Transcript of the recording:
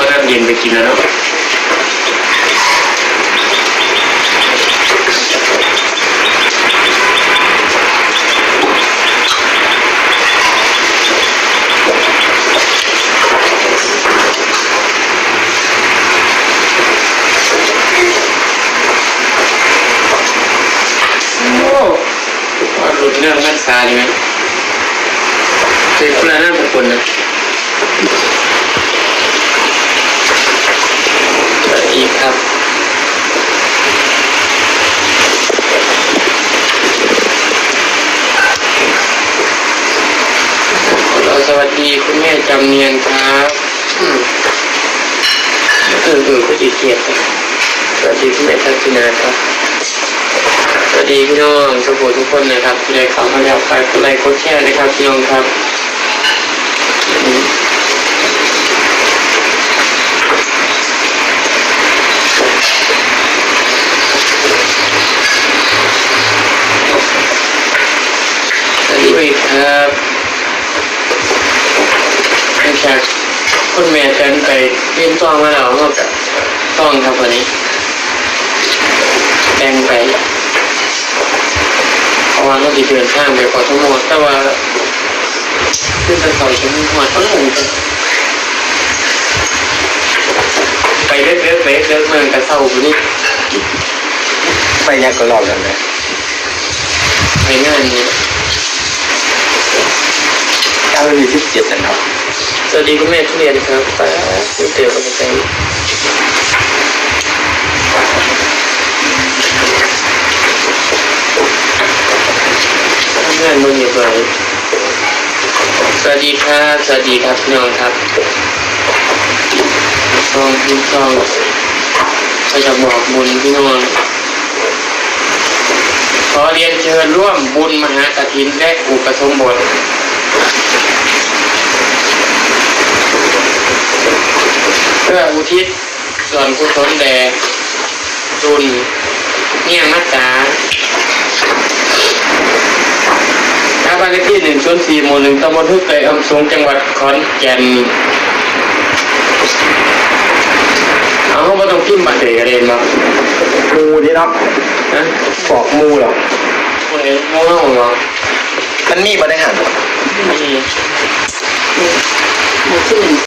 ก็เริ่งเย็นไปกินแล้วเนาะเรื่องแม่ซาดีไหมเป็นคนละนั่นเป็คนนะ สวัสดีครับ เราส วัสดีคุณแม่จำเนียนครับอืมเออเออก็ดีเกียรติสวัสดีคุณแม่ทักษิณาครับ สวัสดีพี่น้องทุกคนทุกคนนะครับที่ได้เข้ามาแล้วไปไลค์กดแชร์นะครับพี่น้องครับอืมสวัสดีครับ จากคุณแม่เดินไปเรียนต้องมาแล้วก็จะต้องครับวันนี้แบ่งไปเพราะว่าเราจะเดินทางไปกทมแต่ว่าขึ้นไปเขาจะมีหัวต้องหงกันไปเล็กเล็กเล็กเล็กเมืองกระเซาอยู่นี่ไปยังก็รอบแล้วนะไปงานนี้เก้ามีสิบเจ็ดนะครับ สวัสดีคุณแม่ทุเรียนครับไปเจอกันไปทำงานมือยู่เบยสวัสดีครับ สวัสดีครับน้องครับซองพี่ซองก็จะบอกบุญพี่น้องขอเรียนเชิญร่วมบุญมหากฐินและอุปสมบท พื่ออุทิศส่วนกุศลแด่จุนเนี่ยมัจจาหน้าบ้านเลขที่หนึ่งศูนย์สี่หมู่หนึ่งตำบลทุกเกยอำสงจังหวัดขอนแก่นเอาเขาไม่ต้องพิมพ์บัตรเดเรียนมามูนี่เนาะนะบอกมูเหรอคนเองโง่เหรอมันมีบริหารนี่หมู่ที่หนึ่ง